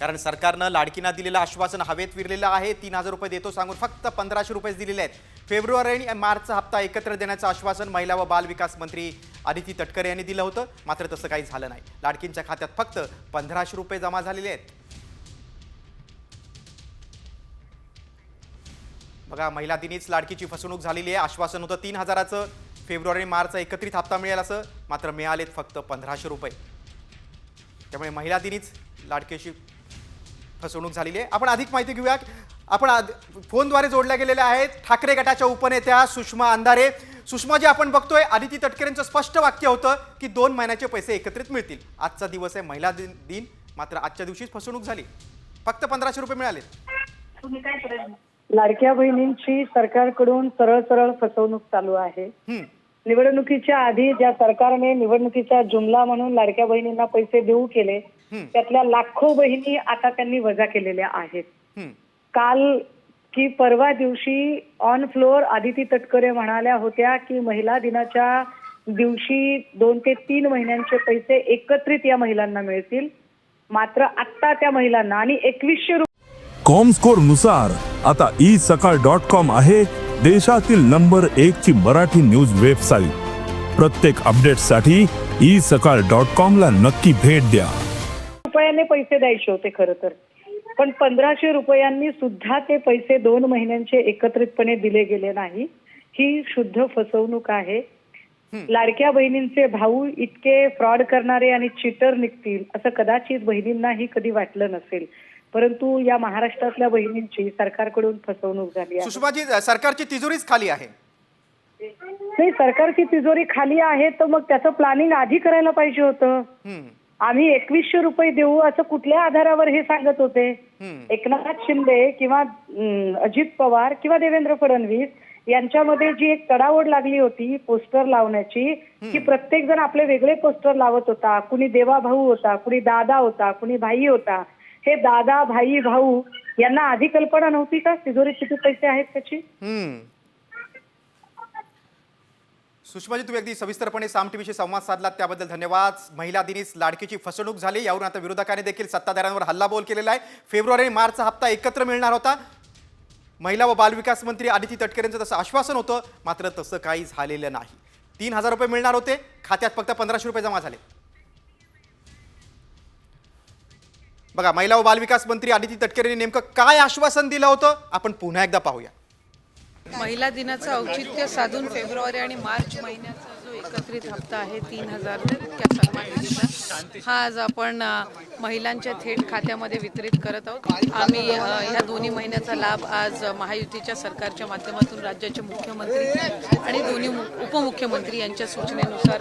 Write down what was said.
कारण सरकारनं लाडकीना दिलेलं आश्वासन हवेत विरलेलं आहे. तीन हजार रुपये देतो सांगून फक्त पंधराशे रुपयेच दिलेले आहेत. फेब्रुवारी आणि मार्चचा हप्ता एकत्र देण्याचं आश्वासन महिला व बाल विकास मंत्री आदिती तटकरे यांनी दिलं होतं. मात्र तसं काही झालं नाही. लाडकींच्या खात्यात फक्त पंधराशे रुपये जमा झालेले आहेत. बघा महिला दिनीच लाडकीची फसवणूक झालेली आहे. आश्वासन होतं तीन हजाराचं. फेब्रुवारी आणि मार्चचा एकत्रित हप्ता मिळेल असं. मात्र मिळालेत फक्त पंधराशे रुपये. त्यामुळे महिला दिनीच लाडकीशी फसवणूक झालेली आहे. आपण अधिक माहिती घेऊया आपण फोनद्वारे जोडल्या गेलेल्या आहेत. ठाकरे गटाच्या उपनेत्या सुषमा अंधारे. सुषमा जी आपण बघतोय आदिती तटकरेंचं स्पष्ट वाक्य होतं की दोन महिन्याचे पैसे एकत्रित मिळतील. आजचा दिवस आहे महिला दिन दिन. मात्र आजच्या दिवशीच फसवणूक झाली. फक्त पंधराशे रुपये मिळाले. लाडक्या बहिणींची सरकारकडून सरळ सरळ फसवणूक चालू आहे. निवडणुकीच्या आधी ज्या सरकारने निवडणुकीचा जुमला म्हणून लाडक्या बहिणींना पैसे देऊ केले. त्यातल्या लाखो बहिणी आता त्यांनी वजा केलेल्या आहेत. काल की परवा दिवशी ऑन फ्लोअर आदिती तटकरे म्हणाल्या होत्या की महिला दिनाच्या दिवशी दोन ते तीन महिन्यांचे पैसे एकत्रित या महिलांना मिळतील. मात्र आत्ता त्या महिलांना आणि एकवीसशे कॉमस्कोरनुसार आता ई सकाळ डॉट कॉम आहे देशातील नंबर एक ची मराठी न्यूज वेबसाईट प्रत्येक अपडेटसाठी ई सकाळ डॉट कॉम ला नक्की भेट द्या. रुपयाने पैसे द्यायचे होते खरं तर. पण पंधराशे रुपयांनी सुद्धा ते पैसे दोन महिन्यांचे एकत्रितपणे दिले गेले नाही. ही शुद्ध फसवणूक आहे. लाडक्या बहिणींचे भाऊ इतके फ्रॉड करणारे आणि चिटर निघतील असं कदाचित बहिणींनाही कधी वाटलं नसेल. परंतु या महाराष्ट्रातल्या बहिणींची सरकारकडून फसवणूक झाली आहे. सुषमाजी सरकारची तिजोरीच खाली आहे. नाही सरकारची तिजोरी खाली आहे तर मग त्याचं प्लॅनिंग आधी करायला पाहिजे होतं. आम्ही एकवीसशे रुपये देऊ असं कुठल्या आधारावर हे सांगत होते. एकनाथ शिंदे किंवा अजित पवार किंवा देवेंद्र फडणवीस यांच्यामध्ये जी एक तडाओढ लागली होती पोस्टर लावण्याची की प्रत्येक जण आपले वेगळे पोस्टर लावत होता. कुणी देवा भाऊ होता कुणी दादा होता कुणी भाई होता. हे दादा भाई भाऊ यांना आधी कल्पना नव्हती का? तिजोरीत किती पैसे आहेत त्याची. सुषमाजी तुम्ही अगदी सविस्तरपणे साम टीव्हीशी संवाद साधलात त्याबद्दल धन्यवाद. महिला दिनीच लाडकीची फसवणूक झाली यावरून आता विरोधकांनी देखील सत्ताधाऱ्यांवर हल्लाबोल केलेला आहे. फेब्रुवारी आणि मार्चचा हप्ता एकत्र मिळणार होता. महिला व बालविकास मंत्री आदिती तटकरेंचं तसं आश्वासन होतं मात्र तसं काही झालेलं नाही. तीन हजार रुपये मिळणार होते खात्यात फक्त पंधराशे रुपये जमा झाले. बघा महिला व बालविकास मंत्री आदिती तटकरेंनी नेमकं काय आश्वासन दिलं होतं आपण पुन्हा एकदा पाहूया. महिला दिनाचं औचित्य साधून फेब्रुवारी आणि मार्च महिन्याचा जो एकत्रित हप्ता आहे तीन हजार इतक्या सन्मान हा आज आपण महिलांच्या थेट खात्यामध्ये वितरित करत आहोत. आम्ही ह्या दोन्ही महिन्याचा लाभ आज महायुतीच्या सरकारच्या माध्यमातून राज्याचे मुख्यमंत्री आणि दोन्ही मु- उपमुख्यमंत्री यांच्या सूचनेनुसार